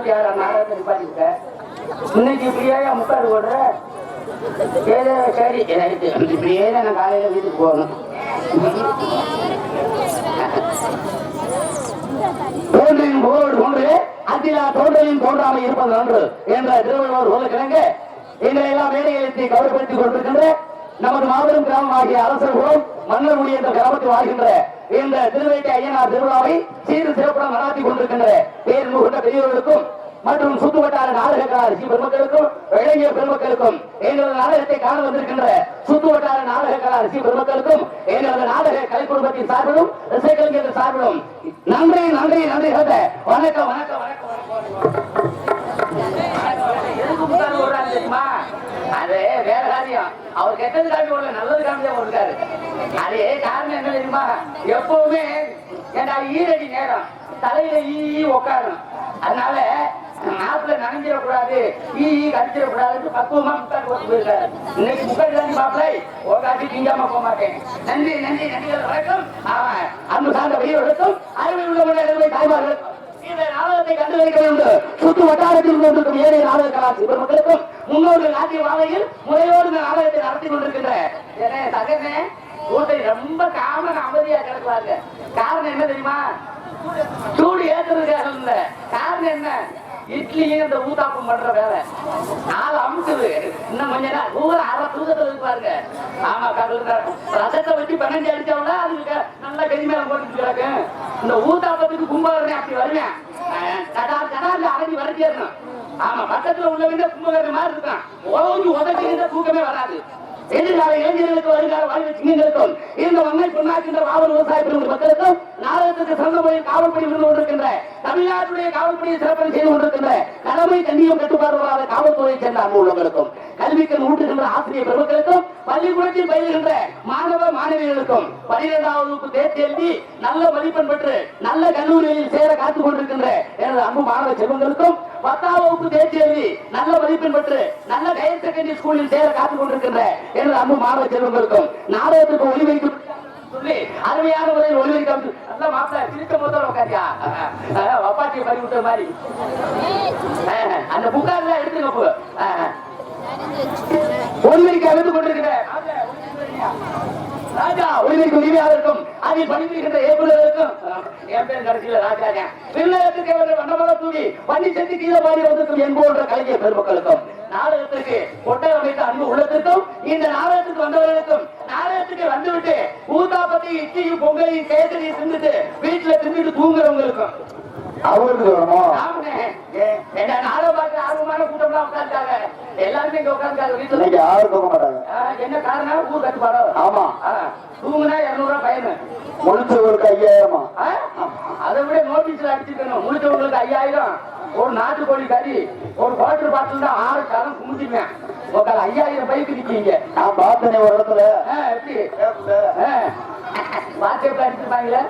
இருபத்தி ஆறாம் நாளாக நிப்பாட்டிருக்க இன்னைக்கு இப்படியே முக்காடு ஓடுற ஏதோ சரி ரைட்டு இப்படியே தான் நான் காலையில் வீட்டுக்கு போகணும். தோன்றின் புகழோடு ஒன்று அத்திலா தோன்றலின் தோன்றாமல் இருப்பது நன்று என்ற திருவள்ளுவர் போல கிழங்கு எங்களை கௌரவப்படுத்திக் கொண்டிருக்கின்ற நமது மாபெரும் கிராமமாகிய அரசர்களும் மொழி என்ற கிராமத்தில் வாழ்கின்ற இந்த திருவேட்டை ஐயனார் திருவிழாவை சீரு சிறப்புடன் நடாத்தி கொண்டிருக்கின்ற பேர் முகந்த பெரியவர்களுக்கும் மற்றும் சுத்துவட்டார நாடகக்கார கலாரிசி பெருமக்களுக்கும் இளைஞர் பெருமக்களுக்கும் எங்களது நாடகத்தை காண வந்திருக்கின்ற சுத்துவட்டார நாடக கலாரிசி பெருமக்களுக்கும் எங்களது நாடக கலை குடும்பத்தின் சார்பிலும் இசைக்கலைஞர்கள் சார்பிலும் நன்றி நன்றி நன்றி சொல்ற வணக்கம் வணக்கம் வணக்கம். வணக்கம் தெரியுமா? அது வேற காரியம். அவர் கெட்டது காமி ஓடல நல்லது காமியா ஓடுறாரு அது காரணம் என்ன தெரியுமா? எப்பவுமே ஏன்னா ஈரடி நேரம். தலையில ஈ ஈ உட்காரும் அதனால நாட்டுல நனைஞ்சிடக்கூடாது ஈ கடிச்சிடக்கூடாதுன்னு பக்குவமா முக்காடு போட்டு போயிருக்காரு. இன்னைக்கு முக்காடு தாண்டி மாப்பிளை உக்காட்டி திங்காம போக மாட்டேன். நன்றி நன்றி நன்றி. வணக்கம். அன்பு சார்ந்த பெரியவர்களுக்கும் அறிவு உள்ள தாய்மார்களுக்கும் இந்த நாடகத்தை வேண்டும். வட்டாரத்தில் கொண்டிருக்கும் ஏழை நாடக கலாச்சி. பெருமக்களுக்கும் முன்னோர்கள் நாட்டிய வாழையில் முறையோடு இந்த நாடகத்தை நடத்தி கொண்டிருக்கின்ற தகனே கூட்டை ரொம்ப காமன் அமைதியா கிடக்குவாங்க காரணம் என்ன தெரியுமா? சூடு ஏத்துறதுக்காக இல்ல காரணம் என்ன? இட்லியும் இந்த ஊதாப்பம் பண்ற வேலை. ஆள் அமுக்குது. இன்னும் கொஞ்ச நேரம் ஊர அரை தூக்கத்துல இருப்பாருங்க ஆமா கடல் ரசத்தை வச்சு பன்னெண்டு அடிச்சவங்க அதுக்கு நல்லா கறி போட்டு கிடக்கு. இந்த ஊதாப்பத்துக்கு கும்பகரணி அப்படி வருவேன் அஹ் கடார் கடார்ல அரைஞ்சி வரட்டி இருக்கணும் ஆமா பக்கத்துல உள்ளவங்க கும்பகரணி மாதிரி இருக்கான். ஓஞ்சி உதவி தூக்கமே வராது. எதிர்கால இளைஞர்களுக்கு வருகால வாழ்வு சிங்கங்களுக்கும் இந்த மண்ணை பொன்னாக்கின்ற காவல் விவசாய பெருமக்கள் மக்களுக்கும் நாடகத்துக்கு சிறந்த முறையில் காவல்படி இருந்து கொண்டிருக்கின்ற தமிழ்நாட்டுடைய காவல்படியை சிறப்பணி செய்து கொண்டிருக்கின்ற கடமை கண்ணியம் கட்டுப்பாடு காவல்துறையை சேர்ந்த அன்பு உள்ளவர்களுக்கும் கல்விக்கு ஊட்டுகின்ற ஆசிரியர் பெருமக்களுக்கும் பள்ளிக்கூடத்தில் பயில்கின்ற மாணவ மாணவிகளுக்கும் பனிரெண்டாவது வகுப்பு தேர்ச்சி எழுதி நல்ல மதிப்பெண் பெற்று நல்ல கல்லூரிகளில் சேர காத்துக் கொண்டிருக்கின்ற எனது அன்பு மாணவ செல்வங்களுக்கும் பத்தாம் வகுப்பு தேர்ச்சி எழுதி நல்ல மதிப்பெண் பெற்று நல்ல ஹையர் செகண்டரி ஸ்கூலில் சேர காத்துக் கொண்டிருக்கின்ற எனது அன்பு மாணவ செல்வங்களுக்கும் நாடகத்துக்கு ஒளிவைக்கும் சொல்லி அருமையான முறையில் ஒளிவைக்கம் நல்ல மாப்பிள்ள சிரிக்க முதல்ல உட்காரியா? அப்பாட்டியை பறி விட்ட மாதிரி. அஹ், அந்த புகார்லாம் எடுத்துங்க போ அஹ். கொண்டிருக்கிற ராஜா ஒளிவரிக்கு உரிமையாளருக்கும் அதில் பணிபுரிகின்ற ஏற்புகளுக்கும் என் பேர் கடைசியில ராஜாங்க பிள்ளைகளுக்கு அவர்கள் வண்ணமல தூவி வண்டி சென்று கீழே பாடி வந்திருக்கும் என்போன்ற கலைஞர் பெருமக்களுக்கும் நாடகத்திற்கு கொட்டை அமைத்த அன்பு உள்ளத்திற்கும் இந்த நாடகத்துக்கு வந்தவர்களுக்கும் நாடகத்துக்கு வந்துவிட்டு ஊத்தாப்பத்தி இட்லியும் பொங்கலையும் கேசரியும் தின்னுட்டு வீட்டுல தின்னுட்டு தூங்குறவங்களுக்கும் அவருக்கு வரணும் ஆர்வமான கூட்டம்லாம் உட்கார்ந்தாங்க எல்லாருமே இங்க வீட்டுல. யாரும் தூங்க மாட்டாங்க. என்ன காரணம்? ஊர் கட்டுப்பாடோ? ஆமா. தூங்குனா இருநூறு ரூபாய் பயனு. முடிச்சவங்களுக்கு ஐயாயிரமா? அதை விட நோட்டீஸ்ல அடிச்சுக்கணும் முடிச்சவங்களுக்கு ஐயாயிரம். ஒரு நாட்டுக்கோழி கறி ஒரு குவார்டர் பாட்டில் தான் ஆறு காலம் கும்பிட்டுருவேன் உட்கார ஐயாயிரம் பைக்கு நிக்கீங்க நான் பார்த்தேனே ஒரு இடத்துல. எப்படி? வாட்ஸ்அப்ல அடிச்சிருப்பாங்களே?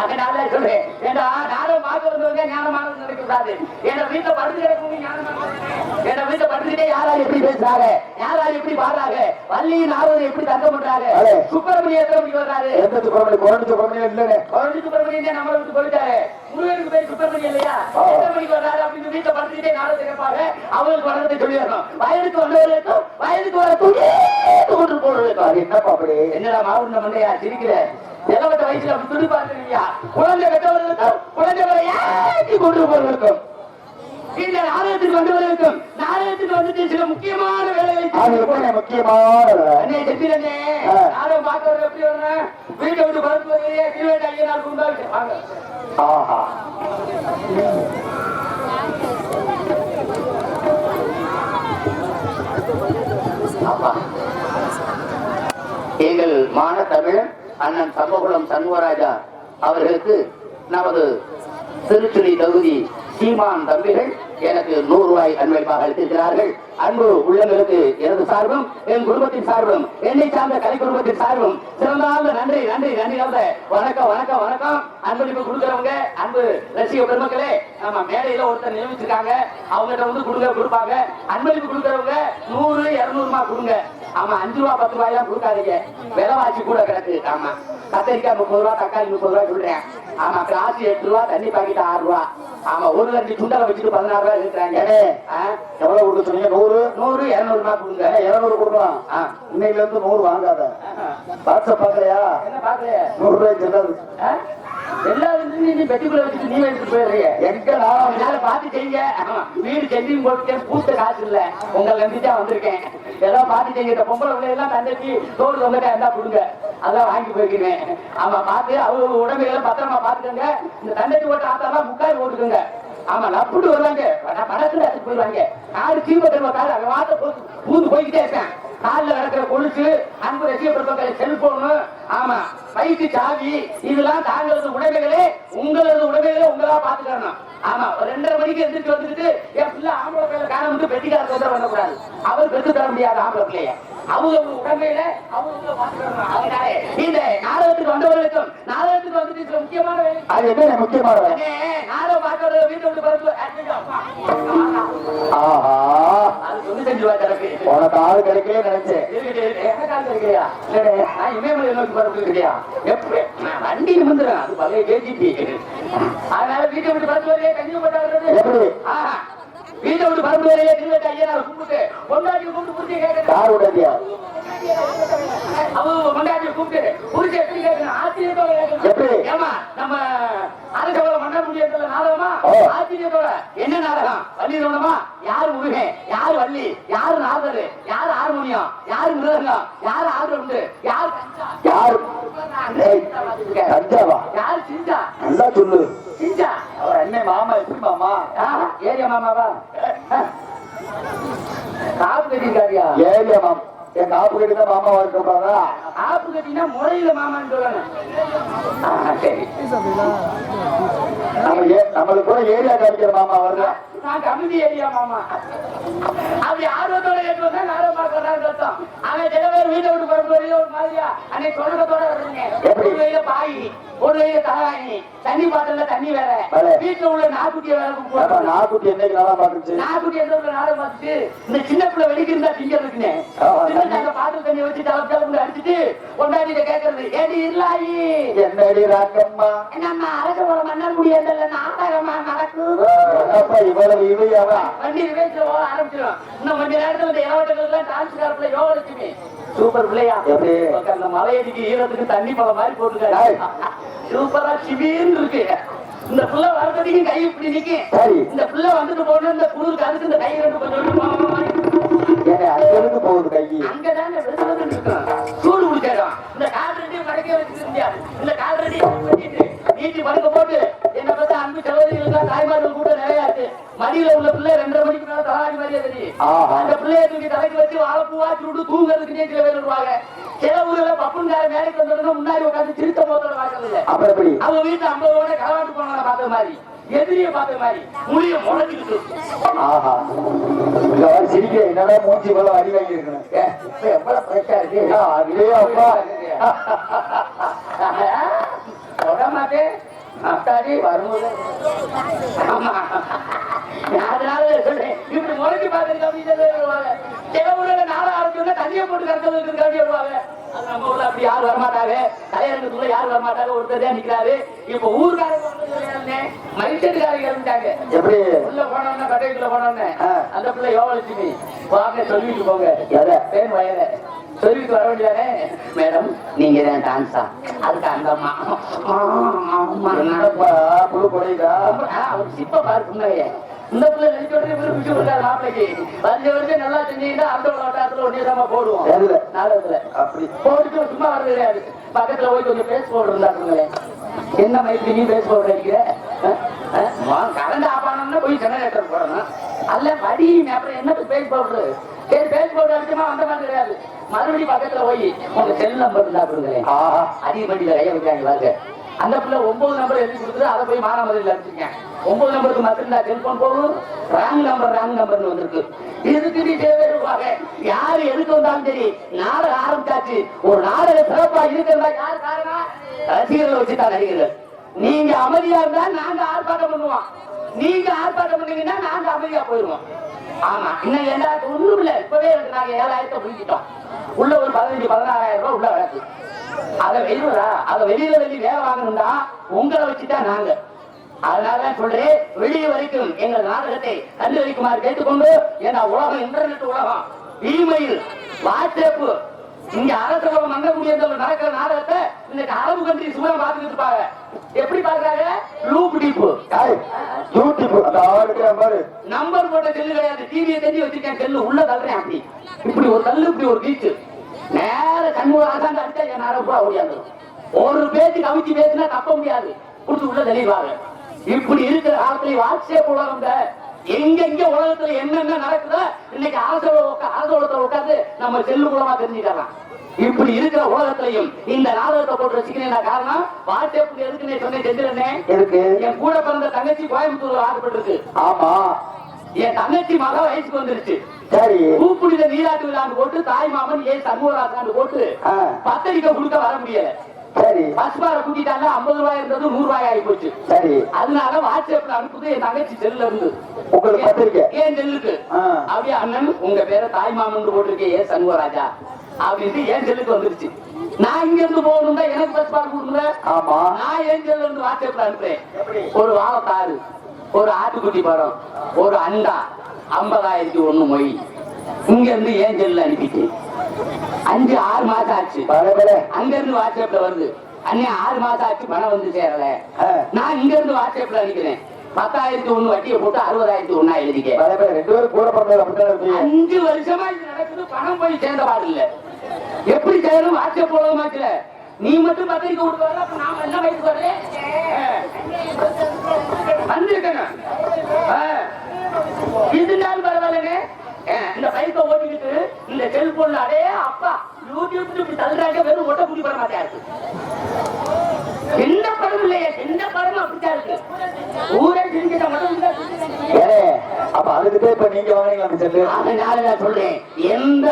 அதனால சொல்றேன். ஏன்னா நானும் பார்க்க வந்தவங்க ஞானமானது நினைக்கக்கூடாது ஏன்னா வீட்டுல படுத்து கிடக்கவங்க ஞானமானது ஏன்னா வீட்டுல படுத்துக்கிட்டே யாராரு எப்படி பேசுறாங்க? எப்படி பாடுறாங்க? வள்ளி நாரதர் எப்படி தங்க பண்றாங்க. சுப்பிரமணியம் மணிக்கு வர்றாரு? எந்த சுப்பிரமணியம் கொரண்டு சுப்பிரமணியம் தான் நம்மளை விட்டு போயிட்டாரு. இல்லையா எத்தனை மணிக்கு அப்படின்னு வீட்டுல படுத்துக்கிட்டே நாரதர் கேட்பாங்க. அவங்களுக்கு வர்றதை சொல்லிடணும். வயலுக்கு வந்தவர்களுக்கும் வயலுக்கு வர தூக்கி கொண்டு போடுறதுக்கும் அது என்னப்பா அப்படி? என்னடா மாவுண்ட மண்டையா? சிரிக்கிற. நிலவட்ட வயசுல அப்படி துணி குழந்தை பெற்றவர்களுக்கும் குழந்தை வர ஏற்றி கொண்டு போவர்களுக்கும் இந்த நாடகத்துக்கு வந்தவர்களுக்கும் நாடகத்துக்கு வந்துட்டு சில முக்கியமான வேலைகளை அது செய்து எப்படி முக்கியமான வேலை? அண்ணே செப்பிலண்ணே ஆ. நாடகம் பார்க்கறது எப்படி வரணும் வீட்டை விட்டு பறந்து வருவீங்க கீழ்வேட்டை ஐயனார் குந்தாள் வாங்க. ஆஹா. அப்பா எங்கள் மான தமிழன் அண்ணன் சம்பகுளம் சண்முகராஜா அவர்களுக்கு நமது திருச்சுழி தொகுதி சீமான் தம்பிகள் எனக்கு நூறு ரூபாய் அன்பளிப்பாக அளித்திருக்கிறார்கள். அன்பு உள்ளங்களுக்கு எனது சார்பும் என் குடும்பத்தின் சார்பும் என்னை சார்ந்த கலை குடும்பத்தின் சார்பும். சிறந்தார்ந்த நன்றி நன்றி நன்றி கலந்த வணக்கம் வணக்கம் வணக்கம். அன்பளிப்பு கொடுக்கறவங்க அன்பு ரசிக பெருமக்களே ஆமா மேடையில ஒருத்தர் நியமிச்சிருக்காங்க. அவங்ககிட்ட வந்து கொடுங்க கொடுப்பாங்க. அன்பளிப்பு கொடுக்கறவங்க நூறு இருநூறுமா கொடுங்க. ஆமா அஞ்சு ரூபா பத்து ரூபாய் எல்லாம் கொடுக்காதீங்க. விலைவாசி கூட கிடக்கு. ஆமா. கத்திரிக்காய் முப்பது ரூபா தக்காளி முப்பது ரூபாய் சொல்றேன். ஆமா கிளாஸ் எட்டு ரூபா தண்ணி பாக்கெட் ஆறு ரூபா. ஆமா ஒரு ரெண்டு சுண்டலை வச்சுட்டு பதினாறு ரூபாய் இருக்கிறாங்க எவ்வளவு கொடுக்க சொன்னீங்க? நூறு? நூறு இருநூறு ரூபாய் கொடுங்க. இருநூறு கொடுக்கலாம். இன்னைக்குல இருந்து நூறு வாங்காத. வாட்ஸ்அப் பாக்கலையே நூறு ரூபாய் செல்லாது நீ பெட்டிக்குள்ள வச்சுட்டு நீ எடுத்துட்டு போயிடுறீங்க எங்க நான் அதனால பாத்து செய்யுங்க. ஆமா, வீடு செஞ்சும் போட்டு பூத்த காசு இல்ல. உங்களை நம்பிதான் வந்திருக்கேன். ஏதோ பாத்து செய்யுங்க. பொம்பளை பிள்ளை எல்லாம் தந்தைக்கு தோடு தொங்கிட்ட இருந்தா கொடுங்க. அதான் வாங்கி போய்க்கிறேன் ஆமா பார்த்து அவங்க உடம்புகளை பத்திரமா பாத்துக்கோங்க இந்த தண்டைக்கு ஓட்ட ஆத்தாலாம் முக்கால் ஓட்டுக்குங்க ஆமா நப்புட்டு வருவாங்க. பட- படத்துல எடுத்துட்டு போயிருவாங்க. காடு தீர்வு தருவ காடு அங்க வாத்த பூந்து போய்கிட்டே இருக்கேன். காலில் கிடக்கிற கொலுசு அன்பு ரசிகப்படுத்த செல்போனு ஆமா பைக்கு சாவி இதெல்லாம் தாங்களது உடைமைகளே உங்களது உடைமைகளே உங்களா பாத்துக்கணும். ஆமா ரெண்டரை மணிக்கு எந்திரிச்சு வந்துட்டு என் பிள்ளை ஆம்பளை பிள்ளை காண வந்து பெட்டிக்கார தொந்தரவு பண்ணக்கூடாது அவர் பெற்று தர முடியாது ஆம்பளை பிள்ளைய. அவங்க உடைமையில அவங்க பாத்துக்கணும். அதனால இந்த நாடகத்துக்கு வந்தவர்களுக்கும் நாடகத்துக்கு வந்துட்டு சில முக்கியமான வேலை அது என்ன முக்கியமான வேலை? நாடகம் பார்க்கறது வீட்டை விட்டு பரப்பு. ஆஹா. அது ரூபாய் தரப்பு. உனக்கு ஆள் கிடைக்கவே கிடைக்கலையா? இல்லடே, நான் இமயமலை நோக்கி பரப்பிட்டு இருக்கியா? எப்படி? நான் வண்டி நிமிர்ந்துடும். அது பழைய. அதனால வீட்டை விட்டு பரப்பு வரையே கஞ்சி போட்டு வர்றது. எப்படி? வீட்டை விட்டு பரப்பு வரையே திருவட்ட ஐயனார் கும்பிட்டு பொண்டாட்டி கூப்பிட்டு புரிஞ்சு கேட்கறது யார் உடனடியா அவங்க பொண்டாட்டி கூப்பிட்டு புரிஞ்சு எப்படி கேட்கணும் ஆச்சரியத்தோட எப்படி? கேட்கணும் ஏமா நம்ம அரசவள மன்ன முடியல நாடகமா ஓ. ஆச்சரியத்தோட என்ன நாடகம் வள்ளி ரோணமா யாரு முருகன் யாரு வள்ளி யாரு நாதரு யாரு ஹார்மோனியம் யாரு மிருதங்கம் யாரு ஆல்ரவுண்டு யாரு கஞ்சா? யார் ஏய், கஞ்சாவா யாரு சிஞ்சா நல்லா சொல்லு சிஞ்சா அவர் அண்ணன் மாமா எப்படி மாமா ஆஹா, ஏரியா மாமாவா காப்பு கட்டிருக்காரியா ஏரியா மாமா என் காப்பு கட்டி தான் மாமாவா இருக்கக்கூடாதா ஆப்பு கட்டினா முறையில மாமான்னு சொல்லணும். ஆஹா, சரி. நம்ம ஏ- நம்மளுக்கு கூட ஏரியா காமிக்கிற மாமா வருதா ஏரியா மாமா. அப்படி ஆர்வத்தோட ஏற்று வந்தா நானும் பார்க்கறான்னு அர்த்தம் அவன் சில பேர் வீட்டை வரையில ஒரு மாதிரியா அன்னைக்கு தொடக்கத்தோட வருதுங்க. எப்படி? கையில பாய் ஒரு தண்ணி பாட்டில தண்ணி வேற. வீட்டுல உள்ள நாக்குட்டிய வேற நாக்குட்டி என்னைக்கு நல்லா பாத்துச்சு நாக்குட்டி எந்த உள்ள நாடகம் பார்த்துட்டு இந்த சின்ன பிள்ளை வெடிக்கு இருந்தா திங்கிறதுக்குன்னு அந்த பாட்டில் தண்ணி வச்சு தலை அடிச்சுட்டு கொண்டாடிட்ட கேட்கறது ஏடி இல்லாயி. என்னடி ராக்கம்மா? நம்ம அரசு மன்னர் முடியாதுல்ல நாடகமா இவ்வளவு இவையாவா வண்டி ஆரம்பிச்சிடும் இன்னும் கொஞ்ச நேரத்துல இந்த இளவட்டங்கள் டான்ஸ் காரப்புல சூப்பர் பிள்ளையா. எப்படி? அந்த மலையடிக்கு ஈரத்துக்கு தண்ணி பழம் மாதிரி. போட்டுருக்காரு சூப்பரா சிவீன்னு இருக்கு. இந்த புள்ள வரதுக்கு கை இப்படி. இந்த புள்ள வந்துட்டு போன இந்த குளிருக்கு அதுக்கு இந்த கை ரெண்டு கொஞ்சம் போகுது கை? இருக்கும் சூடு குடிச்சிடும் இந்த கால் ரெண்டையும் மடக்கே வச்சுக்க முடியாது. இந்த கால் ரெண்டையும் நீட்டி படுக்க போட்டு என்ன பார்த்தா அன்பு சகோதரிகள் தாய்மார்கள் கூட நிறைய இருக்கு மடியில உள்ள பிள்ளை ரெண்டரை மணிக்கு மேல தலாடி மாதிரியே தெரியும். அந்த பிள்ளைய தூக்கி தலைக்கு வச்சு வாழைப்பூவா சுருட்டு தூங்குறதுக்குனே சில பேர் வருவாங்க. சில ஊர்ல பப்புன்கார வேலைக்கு வந்தோடனே முன்னாடி உட்காந்து போத்தோட பார்க்கறது இல்ல. அப்புறம் எப்படி? அவங்க வீட்டு ஐம்பது ரூபாய் களவாட்டு போனவங்க பார்த்த மாதிரி எதிரிய பார்த்த மாதிரி முடிய வர சிரிக்க என்னடா மூஞ்சி அடி வாங்கி இருக்கணும் ஏ, இப்ப எவ்வளவு பிரச்சனை இருக்கு? அதுலயே அப்பா. தொட மாட்டேன். அத்தாடி வரும்போது ஆமா. நான் அதனால சொல்றேன் இப்படி முறைக்கு பார்த்துருக்கு அப்படின்னு சொல்லுவாங்க சில ஊர்ல நாள ஆரம்பிச்சோன்னா தண்ணியை போட்டு கறக்கிறது இருக்காண்டி வருவாங்க. அது நம்ம ஊர்ல அப்படி யாரும் வரமாட்டாங்க. தலையரங்கத்துக்குள்ள யாரும் வரமாட்டாங்க. ஒருத்தர் தான் நிக்கிறாரு. இப்ப ஊர்காரங்க மைசெட்டுக்காரங்க எப்படி? உள்ள போனோம்னா கடைக்குள்ள போனோம்னே. அந்த பிள்ளை யோகலட்சுமி. வாங்க சொல்லிட்டு போங்க. வயல சொல்லிட்டு வர வேண்டியதானே? மேடம் நீங்க தான் டான்ஸா அதுக்கு அந்த. என்னப்பா புழு கொடைதா அவர் சிப்ப பாரு புண்ணைய இந்த பிள்ளை நினைச்ச உடனே விரும்பி விட்டாரு மாப்பிளைக்கு. வருஷ வருஷம் நல்லா செஞ்சீங்கன்னா அந்த வட்டாரத்துல ஒன்னே தான் போடுவோம்? நாடகத்துல. அப்படி. போட்டுட்டு சும்மா கிடையாது. பக்கத்துல போய் கொஞ்சம் பேஸ் பவுடர் இருந்தாங்களே என்ன மைக்கு நீ பேஸ் பவுடர் அடிக்கிற கரண்ட் ஆஃப் ஆனோம்னா போய் ஜெனரேட்டர் போடணும் அல்ல வடி அப்புறம் என்னது பேஸ் பவுடர் சரி பேஸ் பவுடர் அடிச்சுமா அந்த மாதிரி மறுபடியும் பக்கத்துல போய் உங்க செல் நம்பர் இருந்தா கொடுங்களேன். ஆஹா கைய வைக்காங்க பாருங்க. அந்த பிள்ளை ஒன்பது நம்பர் எழுதி கொடுத்துட்டு அதை போய் மானாமதுரையில் அனுப்பிச்சிருக்கேன் ஒன்பது நம்பருக்கு மட்டும்தான் செல்போன் போகும். ராங் நம்பர் ராங் நம்பர்னு வந்திருக்கு. இதுக்கு நீ தேவையாக யாரு எதுக்கு வந்தாலும் சரி நாடகம் ஆரம்பிச்சாச்சு. ஒரு நாடக சிறப்பா இருக்கிறதா யார் காரணம்? ரசிகர்களை வச்சுதான் நடிகர்கள். நீங்க அமைதியா இருந்தா நாங்க ஆர்ப்பாட்டம் பண்ணுவோம். நீங்க ஆர்ப்பாட்டம் பண்ணீங்கன்னா நாங்க அமைதியா போயிருவோம். ஆமா. இன்னும் எல்லாருக்கும் உள்ளூர்ல இப்பவே எனக்கு நாங்க ஏழாயிரத்தை பிடிக்கிட்டோம் உள்ள ஒரு பதினஞ்சு பதினாறாயிரம் ரூபாய் உள்ள வழக்கு அத வெளியிலா அத வெளியில வெளியே வேலை வாங்கணும்னா உங்களை வச்சுதான் நாங்க. அதனால சொல்றேன் வெளியே வரைக்கும் எங்கள் நாடகத்தை கண்டு வைக்குமாறு கேட்டுக்கொண்டு ஏன்னா உலகம் இன்டர்நெட் உலகம் இமெயில் வாட்ஸ்அப் இங்க அரசு உலகம் மங்க முடியாத நடக்கிற நாடகத்தை இன்னைக்கு அரபு கண்ட்ரி சும்மா பார்த்துக்கிட்டு இருப்பாங்க. எப்படி பாக்குறாங்க லூப் அந்த பாரு. நம்பர் போட்ட செல்லு கிடையாது. டிவியை தெரிஞ்சு வச்சிருக்கேன் செல்லு உள்ள தள்ளுறேன் அப்படி. இப்படி ஒரு கல்லு இப்படி ஒரு பீச்சு நேர கண்மூல ஆசாந்து அடிச்சா என் நேரம் பூரா ஒரு பேச்சு கவிச்சு பேசுனா தப்ப முடியாது. புடிச்சு உள்ள தெளிவாங்க இப்படி இருக்கிற காலத்துல வாட்ஸ்அப் உலகம் எங்க எங்க உலகத்துல என்னென்ன நடக்குதோ இன்னைக்கு அரசு அரசோளத்துல உட்காந்து நம்ம செல்லு மூலமா தெரிஞ்சுக்கலாம். இப்படி இருக்கிற உலகத்திலையும் இந்த நாடகத்தை போட்டு ரசிக்கிறேன் காரணம் வாட்ஸ்அப் எதுக்குன்னு சொன்னேன் செஞ்சிருந்தேன் எதுக்கு? என் கூட பிறந்த தங்கச்சி கோயம்புத்தூர்ல ஆசைப்பட்டிருக்கு. ஆமா. என் தங்கச்சி மக வயசுக்கு வந்துருச்சு. சரி. பூப்புனித நீராட்டு விழான்னு போட்டு தாய் மாமன் ஏன் சண்முகராசான்னு போட்டு பத்தடிக்க கொடுக்க வர முடியல. சரி. பஸ் பார கூட்டிட்டாங்க ஐம்பது ரூபாய் இருந்தது நூறு ரூபாய் ஆகி போச்சு. சரி. அதனால வாட்ஸ்அப்ல அனுப்புது என் தங்கச்சி செல்லுல இருந்து. உங்களுக்கு பத்திரிக்கை ஏன் செல்லுக்கு. அப்படியே அண்ணன் உங்க பேரை தாய் மாமன் போட்டிருக்கேன் ஏன் சண்முகராஜா. அப்படின்ட்டு ஏன் செல்லுக்கு வந்துருச்சு. நான் இங்க இருந்து போகணும் தான் எனக்கு பஸ் பார் கொடுங்க ஆமா. நான் ஏன் செல்ல இருந்து வாட்ஸ்அப்ல அனுப்புறேன்? ஒரு வாழைத்தாறு ஒரு ஆட்டுக்குட்டி படம் ஒரு அண்டா ஐம்பதாயிரத்தி ஒண்ணு மொய். இங்க இருந்து ஏன் செல்ல அனுப்பிட்டு அஞ்சு ஆறு மாசம் ஆச்சு. அங்க இருந்து வாட்ஸ்அப்ல வருது. அண்ணே ஆறு மாசம் ஆச்சு பணம் வந்து சேரல. நான் இங்க இருந்து வாட்ஸ்அப்ல அனுப்பிக்கிறேன். பத்தாயிரத்தி ஒண்ணு வட்டியை போட்டு அறுபதாயிரத்தி ஒண்ணா எழுதிக்க. ரெண்டு பேரும் கூட அஞ்சு வருஷமா இது நடக்குது பணம் போய் சேர்ந்த பாடு இல்ல. எப்படி சேரும்? வாட்ஸ்அப் போலமாச்சுல நீ மட்டும் பத்திரிக்கை கொடுக்க அப்ப நாம என்ன வயசுக்கு வரேன் வந்திருக்கேன் இது நாள் பரவாயில்லைங்க. இந்த பைக்கை ஓட்டிக்கிட்டு இந்த செல்போன்ல அடே அப்பா யூடியூப் இப்படி தள்ளுறாங்க வெறும் ஒட்ட குடி பட மாட்டா இருக்கு எந்த படம் இல்லையே எந்த படமும் அப்படித்தான் இருக்கு. ஊரே சிரிக்கிட்ட மட்டும் அப்ப அதுக்கு இப்ப நீங்க வாங்கினீங்களா அந்த செல்லு? அதனால நான் சொல்றேன். எந்த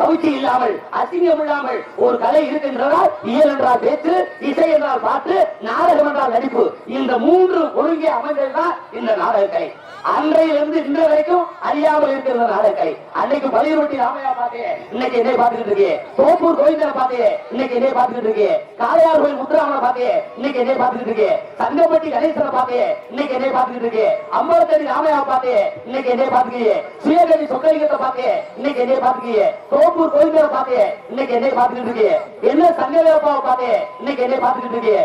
கவுச்சி இல்லாமல் அசிங்கம் இல்லாமல் ஒரு கலை இருக்கின்றதால் இயல் என்றால் பேச்சு இசை என்றால் பாட்டு நாடகம் என்றால் நடிப்பு. இந்த மூன்று ஒழுங்கே அமைந்ததுதான் இந்த நாடக கலை அன்றையிலிருந்து இன்று வரைக்கும் அறியாமல் இருக்கிற நாடக அன்னைக்கு பலியுருட்டி ராமையா பார்த்தே இன்னைக்கு என்னை பார்த்துக்கிட்டு இருக்கே தோப்பூர் கோவிந்தனை பார்த்தே இன்னைக்கு என்னை பார்த்துக்கிட்டு இருக்கே காளையார் கோயில் முத்துராமனை பார்த்தே இன்னைக்கு என்னை பார்த்துக்கிட்டு இருக்கே சங்கப்பட்டி கணேசனை பார்த்தே இன்னைக்கு என்னை பார்த்துக்கிட்டு இருக்கே அம்பலத்தடி ராமையா பார்த்தே இன்னைக்கு என்னை பார்த்துக்கியே. சுயகடி சொக்கலிங்கத்தை பார்த்தே இன்னைக்கு என்னை பார்த்துக்கியே. தோப்பூர் கோவிந்தனை பார்த்தே இன்னைக்கு என்னை பார்த்துக்கிட்டு இருக்கே என்ன சங்கவேப்பாவை பார்த்தே இன்னைக்கு என்னை பார்த்துக்கிட்டு இருக்கே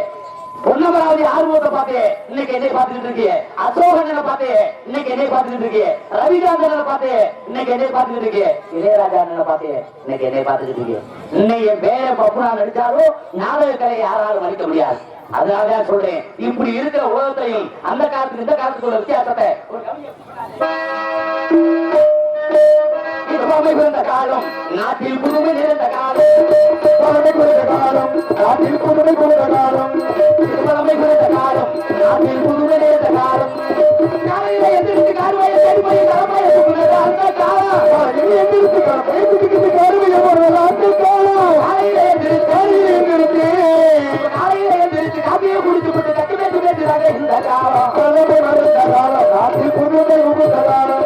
பொன்னமராவதி ஆர்வத்தை பார்த்தே இன்னைக்கு என்னை பார்த்துட்டு இருக்கே அசோகனை பார்த்தே இன்னைக்கு என்னை பார்த்துட்டு இருக்கே ரவிகாந்தனை பார்த்தே இன்னைக்கு என்னை பார்த்துட்டு இருக்கே இளையராஜா அண்ணனை பார்த்தே இன்னைக்கு என்னை பார்த்துட்டு இருக்கே இன்னைக்கு வேற பப்புனா நடிச்சாலும் நாடக கலை யாராலும் மதிக்க முடியாது. அதனால தான் சொல்றேன் இப்படி இருக்கிற உலகத்தையும் அந்த காலத்துக்கு இந்த காலத்துக்குள்ள வித்தியாசத்தை. ஒரு இருபமை பிறந்த காலம் நாட்டில் புதுமை நிறைந்த காலம் புதுமை குறித்த காலம் நாட்டில் புதுமை குறித்த காலம் இருபமை பிறந்த காலம் நாட்டில் புதுமை நிறைந்த காலம். காலையில எந்திரிச்சு கார்வாயை தேடிப்போய் தலைமையை தூக்குனது அந்த காலம். காலையில் எந்திரிச்சு பேசிக்கிட்டு கருவியை போடுறது அந்த காலம். காலையில எந்திரிச்சு காலையில் எந்திரிச்சு காலையில எந்திரிச்சு காப்பியை குடிச்சு விட்டு கட்டி பேசி பேசுறாங்க இந்த காலம். புதுமை மறுத்த காலம் நாட்டில் புதுமை உகுந்த காலம்.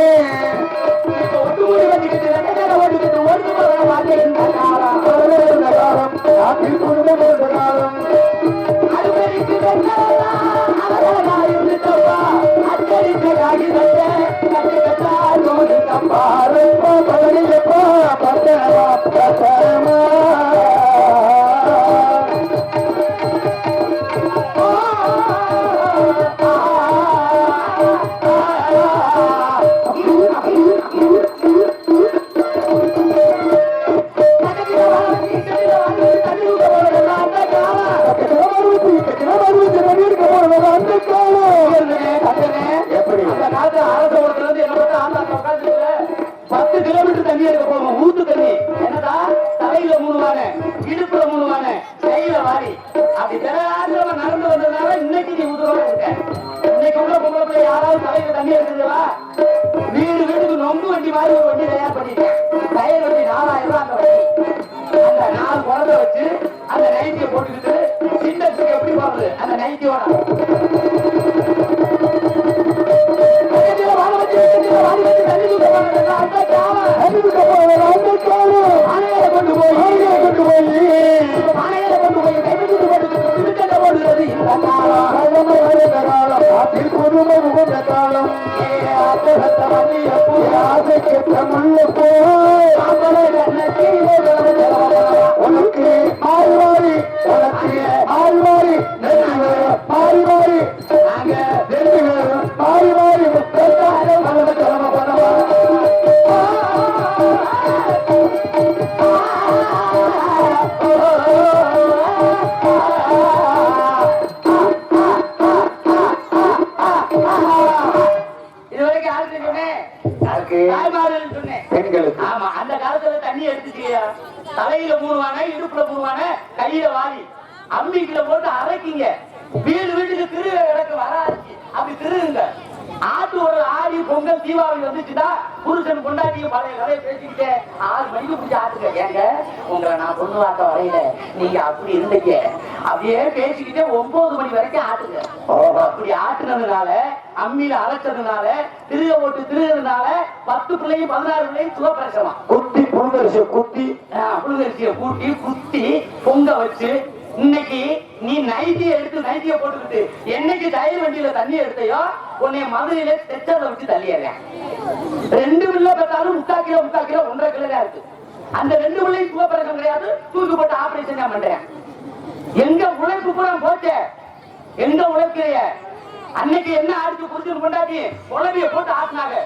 யாராவது தலையில தண்ணி எடுக்குதுவா வீடு வீட்டுக்கு நொங்கு வண்டி மாதிரி ஒரு வண்டி தயார் பண்ணிட்டேன் டயர் வண்டி நாலாயிரம் ரூபாய் அந்த வண்டி. அந்த நாலு குழந்தை வச்சு அந்த நைட்டியை போட்டுக்கிட்டு சின்னத்துக்கு எப்படி போறது? அந்த நைட்டியோட கொண்டு போய். கொண்டு போய். ஆனையில கொண்டு போய். கைவிட்டு போட்டு திருக்கண்ட போடுறது இந்த காலம் உனக்கு ஆட்டு ஒரு ஆடி பொங்கல் தீபாவளி வந்துச்சுன்னா புருஷன் கொண்டாட்டி பழைய கதையை பேசிக்கிட்டே ஆறு மணிக்கு பிடிச்சி ஆட்டுங்க ஏங்க உங்களை நான் பொண்ணு வாக்க வரையில நீங்க அப்படி இருந்தீங்க. அப்படியே பேசிக்கிட்டே ஒன்பது மணி வரைக்கும் ஆட்டுங்க. அப்படி ஆட்டுனதுனால அம்மியில அரைச்சதுனால திருக போட்டு திருகிறதுனால பத்து பிள்ளையும் பதினாறு பிள்ளையும் சுகப்பிரசவம் குத்தி புழுங்கரிசி குத்தி புழுங்கரிசியை கூட்டி குத்தி பொங்க வச்சு இன்னைக்கு நீ நைட்டியை எடுத்து நைட்டியை போட்டுக்கிட்டு என்னைக்கு டயர் வண்டியில தண்ணி எடுத்தையோ உன்னை மதுரையில தெச்சதை வச்சு தள்ளிடுறேன். ரெண்டு பிள்ளை பார்த்தாலும் முக்கா கிலோ முக்கா கிலோ ஒன்றரை கிலோ தான் இருக்கு. அந்த ரெண்டு பிள்ளையும் சுகப்பிரசவம் கிடையாது. தூக்கி போட்டு ஆபரேஷன் தான் பண்றேன். எங்க உழைப்பு பூரா போச்சே. எங்க உழைக்கிறைய அன்னைக்கு என்ன ஆடிச்சு புரிஞ்சு கொண்டாடி உழவிய போட்டு ஆட்டினாங்க.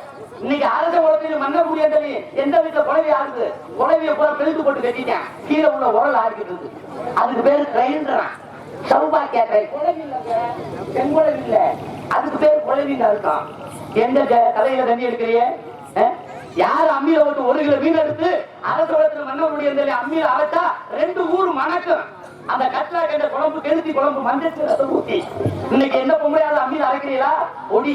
இன்னைக்கு அரச உலகத்தில் மன்ன முடியாது எந்த வீட்டுல குழவி ஆடுது குழவிய பூரா பெருத்து போட்டு கட்டிட்டேன். கீழே உள்ள உரல் ஆடிக்கிட்டு இருக்கு. அதுக்கு பேரு கிரைண்டரா சௌபாக்கியா கை குழவி இல்லைங்க செங்குழவி இல்ல அதுக்கு பேரு குழவிங்க அர்த்தம். எந்த க- கலையில தண்ணி எடுக்கிறிய யார் அம்மியில போட்டு ஒரு கிலோ மீன் எடுத்து அரச உலகத்தில் மன்ன முடியாது அம்மியில அரைச்சா ரெண்டு ஊர் மணக்கும். அந்த கட்லா கண்ட குழம்பு கெளுத்தி குழம்பு மஞ்சள் ஊத்தி. இன்னைக்கு என்ன பொம்பளையாவது அம்மியில அரைக்கிறீங்களா ஒடி